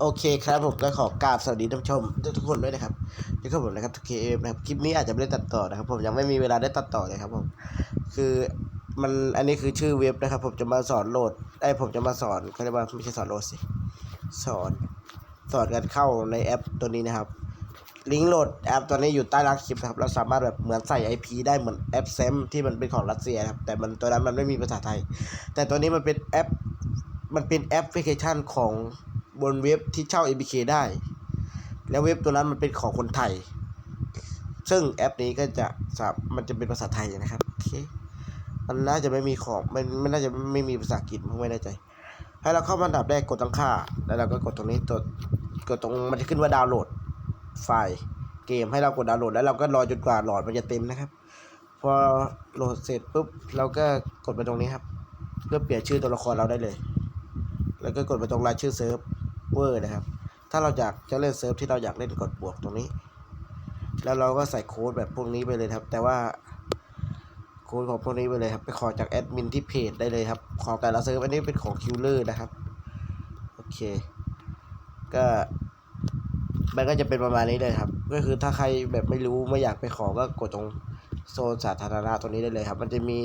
โอเคครับผมก็ขอกราบสวัสดีท่านผู้ชมทุกคนด้วยนะครับนี่ก็ผมนะครับทุกเคเอฟนะครับคลิปนี้อาจจะไม่ได้ตัดต่อนะครับ ผมยังไม่มีเวลาได้ตัดต่อเลยครับผมคือมันอันนี้คือชื่อเว็บนะครับ ผมจะมาสอนโหลดไอ้ผมจะมาสอนเขาเรียกว่าไม่ใช่สอนโหลดสิสอนสอนการเข้าในแอปตัวนี้นะครับ ลิงก์โหลดแอปตัวนี้อยู่ใต้ล่างคลิปนะครับเราสามารถแบบเหมือนใส่ IP ได้เหมือนแอปเซมที่มันเป็นของรัสเซียครับแต่มันตัวนั้นมันไม่มีภาษาไทย แต่ตัวนี้มันเป็นแอปมันเป็นแอปพลิเคชันของ บนเว็บที่เช่า APK ได้ แล้วเว็บตัวนั้นมันเป็นของคนไทย ซึ่งแอปนี้ก็จะสามมันจะเป็นภาษาไทยนะครับโอเคมันน่าจะไม่มีของมันไม่น่าจะไม่มีภาษาอังกฤษผมไม่แน่ใจ ให้เราเข้ามาอันดับแรกกดตั้งค่า แล้วเราก็กดตรงนี้กดกดตรงมันจะขึ้นว่าดาวน์โหลดไฟล์เกมให้เรากดดาวน์โหลดแล้วเราก็รอจนกว่าหลอดมันจะเต็มนะครับ พอโหลดเสร็จปุ๊บเราก็กดไปตรงนี้ครับเพื่อเปลี่ยนชื่อตัวละครเราได้เลย แล้วก็กดไปตรงรายชื่อเซิร์ฟ เวอร์นะครับ ถ้าเราอยากจะเล่นเซิร์ฟที่เราอยากเล่นกดบวกตรงนี้ แล้วเราก็ใส่โค้ดแบบพวกนี้ไปเลยครับ แต่ว่าโค้ดของพวกนี้ไปเลยครับ ไปขอจากแอดมินที่เพจได้เลยครับ ขอแต่ละเซิร์ฟอันนี้เป็นของคิวเลอร์นะครับ โอเค ก็มันก็จะเป็นประมาณนี้เลยครับ ก็คือถ้าใครแบบไม่รู้ไม่อยากไปขอก็กดตรงโซนสาธารณะตรงนี้ได้เลยครับ มันจะมี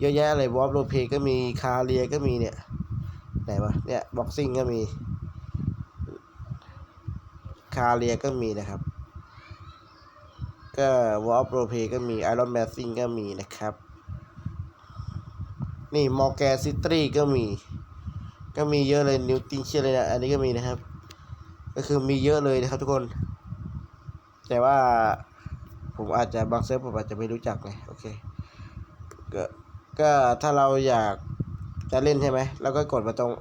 เยอะแยะเลยวอลโรเพก็มีคาเรียก็มีเนี่ยไหนวะเนี่ยบ็อกซิ่งก็มี คาเรียก็มีนะครับ ก็วอลโรเพก็มีไอรอนแมสซิ่งก็มีนะครับ นี่มอร์แกนซิตรีก็มี ก็มีเยอะเลยนิวติงเชียเลยนะ อันนี้ก็มีนะครับ ก็คือมีเยอะเลยนะครับทุกคน แต่ว่าผมอาจจะบางเซิร์ฟผมอาจจะไม่รู้จักไงโอเคก็ก็ถ้าเราอยากจะเล่นใช่ไหมเราก็กดมาตรง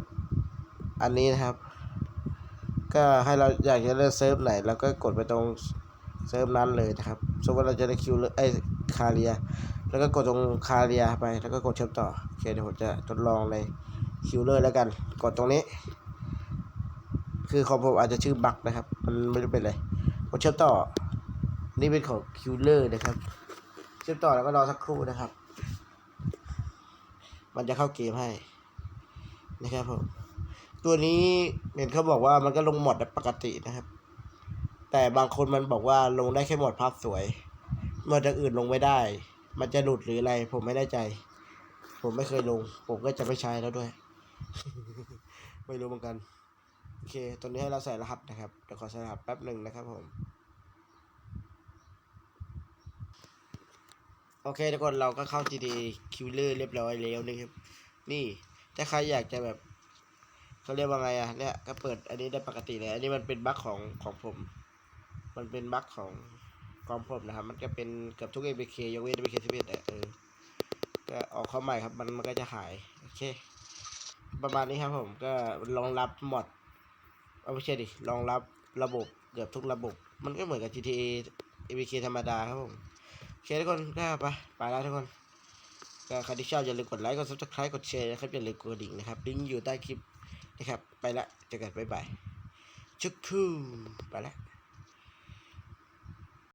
อันนี้นะครับ ก็ให้เราอยากจะเล่นเซิร์ฟไหนเราก็กดไปตรงเซิร์ฟนั้นเลยนะครับสมมติเราจะได้คิวเลยไอ้คาเรีย แล้วก็กดตรงคาเรียไป แล้วก็กดเชื่อมต่อ โอเคเดี๋ยวผมจะทดลองในคิวเลอร์แล้วกัน กดตรงนี้ คือของผมอาจจะชื่อบักนะครับ มันไม่รู้เป็นไรกดเชื่อมต่อ นี่เป็นของคิวเลอร์นะครับ เชื่อมต่อแล้วก็รอสักครู่นะครับ มันจะเข้าเกมให้นะครับผม ตัวนี้เห็นเขาบอกว่ามันก็ลงหมดปกตินะครับ แต่บางคนมันบอกว่าลงได้แค่หมดภาพสวยหมดอย่างอื่นลงไม่ได้ มันจะหลุดหรืออะไร ผมไม่แน่ใจ ผมไม่เคยลง ผมก็จะไม่ใช้แล้วด้วย ไม่รู้เหมือนกัน โอเค ตัวนี้ให้เราใส่รหัสนะครับเดี๋ยวขอใส่รหัสแป๊บหนึ่งนะครับผมโอเคทุกคนเราก็เข้า GTA Killer เรียบร้อยแล้วนะครับ นี่ ถ้าใครอยากจะแบบ เขาเรียกว่าไงอะเนี่ยก็เปิดอันนี้ได้ปกติเลย อันนี้มันเป็นบั๊กของของผม มันเป็นบั๊กของของผมนะครับ มันก็เป็นเกือบทุก APK ยกเว้น APK ที่เป็นเออก็ออกเข้าใหม่ครับ มันมันก็จะหาย โอเค ประมาณนี้ครับผมก็รองรับหมดเอาไม่ใช่ดิรองรับระบบเกือบทุกระบบ มันก็เหมือนกับ GTA APK ธรรมดาครับผมโอเคทุกคนก็ไปไปแล้วทุกคนก็ใครที่ชอบอย่าลืมกดไลค์กด subscribe กดแชร์นะครับอย่าลืมกดกระดิ่งนะครับลิงก์อยู่ใต้คลิป นะครับ ไปละเจอกันบ๊ายบายชุกคูไปละ